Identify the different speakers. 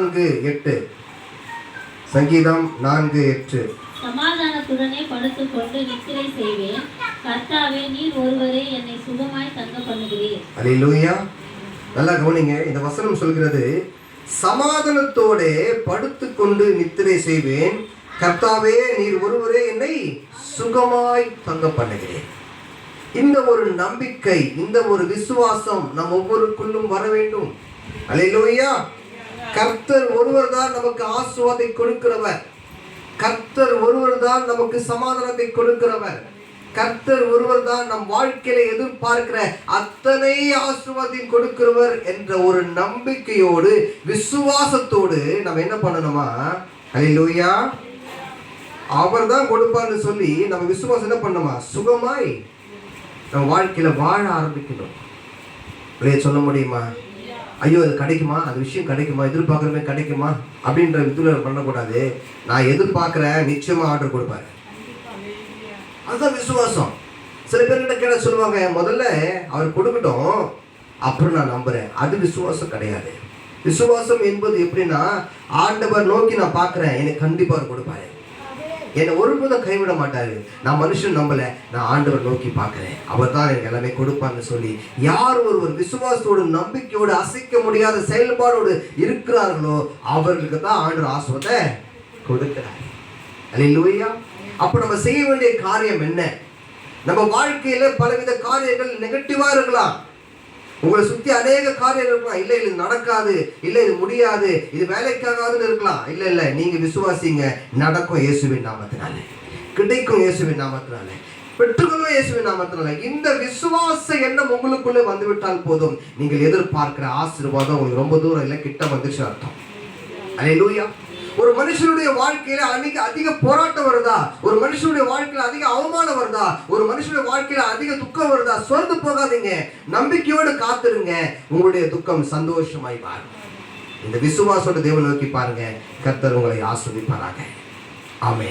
Speaker 1: நான்கு எட்டு. சங்கீதம் நான்கு எட்டு.
Speaker 2: சமாதானத்துடனே படுத்துக்கொண்டு நித்திரை செய்வேன். கர்த்தாவே நீர் ஒருவரே என்னை சுகமாய் தங்க பண்ணுகிறீர்.
Speaker 1: அல்லேலூயா நல்லா கவனிங்க இந்த வசனம் சொல்கிறது சமாதானத்தோட படுத்துக்கொண்டு நித்திரை செய்வேன். கர்த்தாவே நீர் ஒருவரே என்னை சுகமாய் தங்க பண்ணுகிறேன் இந்த ஒரு நம்பிக்கை இந்த ஒரு விசுவாசம் நம் ஒவ்வொருக்குள்ளும் வர வேண்டும். அல்லேலூயா கர்த்தர் ஒருவர் தான் நமக்கு ஆசுவாதை கொடுக்கிறவர். கர்த்தர் ஒருவர் தான் நமக்கு சமாதானத்தை கொடுக்கிறவர். கர்த்தர் ஒருவர் தான் நம் வாழ்க்கையில எதிர்பார்க்கிற அத்தனை ஆசீர்வாதத்தையும் கொடுக்கிறவர் என்ற ஒரு நம்பிக்கையோடு விசுவாசத்தோடு நம்ம என்ன பண்ணணுமா? அல்லேலூயா அவர் தான் கொடுப்பார்னு சொல்லி நம்ம விசுவாசம் என்ன பண்ணணுமா சுகமாய் நம்ம வாழ்க்கையில வாழ ஆரம்பிக்கணும். சொல்ல முடியுமா? ஐயோ அது கிடைக்குமா? அந்த விஷயம் கிடைக்குமா? எதிர்பார்க்குறமே கிடைக்குமா? அப்படின்ற இதில் பண்ணக்கூடாது. நான் எதிர்பார்க்குறேன் நிச்சயமாக ஆர்டர் கொடுப்பாரு. அதுதான் விசுவாசம். சில பேர்கிட்ட கேட்ட சொல்லுவாங்க முதல்ல அவர் கொடுக்கட்டும் அப்புறம் நான் நம்புகிறேன் அது விசுவாசம் கிடையாது. விசுவாசம் என்பது எப்படின்னா ஆண்டவர் நோக்கி நான் பார்க்குறேன் எனக்கு கண்டிப்பாக அவர் கொடுப்பாரு. என்னை ஒருபோதும் கைவிட மாட்டாரு. நான் மனுஷன் நம்பலை நான் ஆண்டவர் நோக்கி பார்க்குறேன். அவர் தான் எனக்கு எல்லாமே கொடுப்பான்னு சொல்லி யார் ஒருவர் விசுவாசத்தோடு நம்பிக்கையோடு அசைக்க முடியாத செயல்பாடோடு இருக்கிறார்களோ அவர்களுக்கு தான் ஆண்டவர் ஆசுவத்தை கொடுக்கிறார். அல்லையா அப்போ நம்ம செய்ய வேண்டிய காரியம் என்ன? நம்ம வாழ்க்கையில் பலவித காரியங்கள் நெகட்டிவாக இருக்கலாம். உங்களை சுத்தி அநேக காரியங்கள் இருக்கலாம். இல்ல இது நடக்காது. இல்ல இது முடியாது. இது வேலைக்காகாதுன்னு இருக்கலாம். இல்ல இல்ல நீங்க விசுவாசிங்க. நடக்கும் இயேசுவின் நாமத்தினாலே. கிடைக்கும் இயேசுவின் நாமத்தினாலே. பெற்றுக்கொள்ளும் இயேசுவின் நாமத்தினால. இந்த விசுவாச எண்ணம் உங்களுக்குள்ளே வந்துவிட்டால் போதும். நீங்கள் எதிர்பார்க்கிற ஆசீர்வாதம் உங்களுக்கு ரொம்ப தூரம் இல்லை கிட்ட வந்துச்சு அர்த்தம். அல்லேலூயா ஒரு மனுஷனுடைய வாழ்க்கையில அதிக அதிக போராட்டம் வருதா? ஒரு மனுஷனுடைய வாழ்க்கையில அதிக அவமானம் வருதா? ஒரு மனுஷனுடைய வாழ்க்கையில அதிக துக்கம் வருதா? சோர்ந்து போகாதீங்க. நம்பிக்கையோடு காத்துருங்க. உங்களுடைய துக்கம் சந்தோஷமாய் மாறும். இந்த விசுவாசோட தேவன் நோக்கி பாருங்க. கர்த்தர் உங்களை ஆஸ்வதிப்பாராக ஆமே